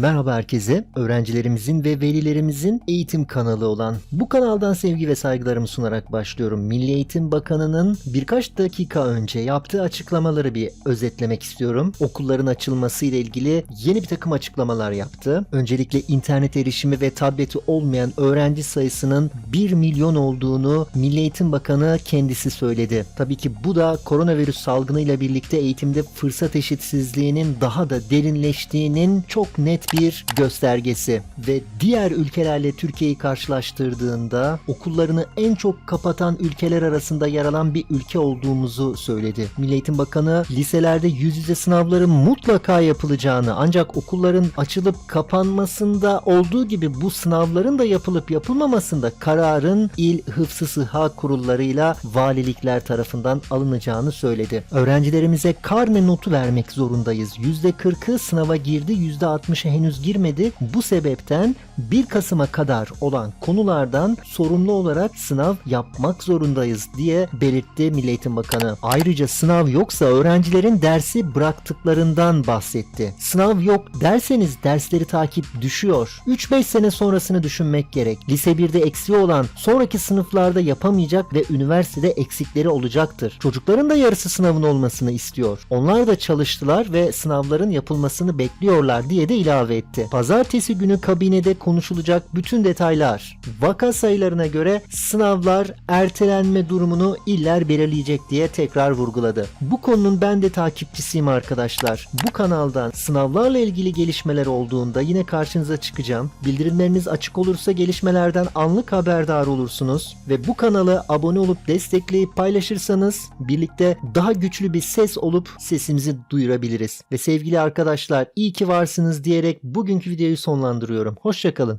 Merhaba herkese. Öğrencilerimizin ve velilerimizin eğitim kanalı olan bu kanaldan sevgi ve saygılarımı sunarak başlıyorum. Milli Eğitim Bakanı'nın birkaç dakika önce yaptığı açıklamaları bir özetlemek istiyorum. Okulların açılması ile ilgili yeni bir takım açıklamalar yaptı. Öncelikle internet erişimi ve tableti olmayan öğrenci sayısının 1 milyon olduğunu Milli Eğitim Bakanı kendisi söyledi. Tabii ki bu da koronavirüs salgınıyla birlikte eğitimde fırsat eşitsizliğinin daha da derinleştiğinin çok net bir göstergesi ve diğer ülkelerle Türkiye'yi karşılaştırdığında okullarını en çok kapatan ülkeler arasında yer alan bir ülke olduğumuzu söyledi. Milli Eğitim Bakanı liselerde yüz yüze sınavların mutlaka yapılacağını ancak okulların açılıp kapanmasında olduğu gibi bu sınavların da yapılıp yapılmamasında kararın il hıfzı sıha kurullarıyla valilikler tarafından alınacağını söyledi. Öğrencilerimize karne notu vermek zorundayız. %40'ı sınava girdi, %60'ı henüz girmedi. Bu sebepten 1 Kasım'a kadar olan konulardan sorumlu olarak sınav yapmak zorundayız diye belirtti Milli Eğitim Bakanı. Ayrıca sınav yoksa öğrencilerin dersi bıraktıklarından bahsetti. Sınav yok derseniz dersleri takip düşüyor. 3-5 sene sonrasını düşünmek gerek. Lise 1'de eksiği olan sonraki sınıflarda yapamayacak ve üniversitede eksikleri olacaktır. Çocukların da yarısı sınavın olmasını istiyor. Onlar da çalıştılar ve sınavların yapılmasını bekliyorlar diye de ilave etti. Pazartesi günü kabinede konuşulacak bütün detaylar, vaka sayılarına göre sınavlar ertelenme durumunu iller belirleyecek diye tekrar vurguladı. Bu konunun ben de takipçisiyim arkadaşlar. Bu kanaldan sınavlarla ilgili gelişmeler olduğunda yine karşınıza çıkacağım. Bildirimleriniz açık olursa gelişmelerden anlık haberdar olursunuz ve bu kanalı abone olup destekleyip paylaşırsanız birlikte daha güçlü bir ses olup sesimizi duyurabiliriz. Ve sevgili arkadaşlar iyi ki varsınız diyerek bugünkü videoyu sonlandırıyorum. Hoşçakalın.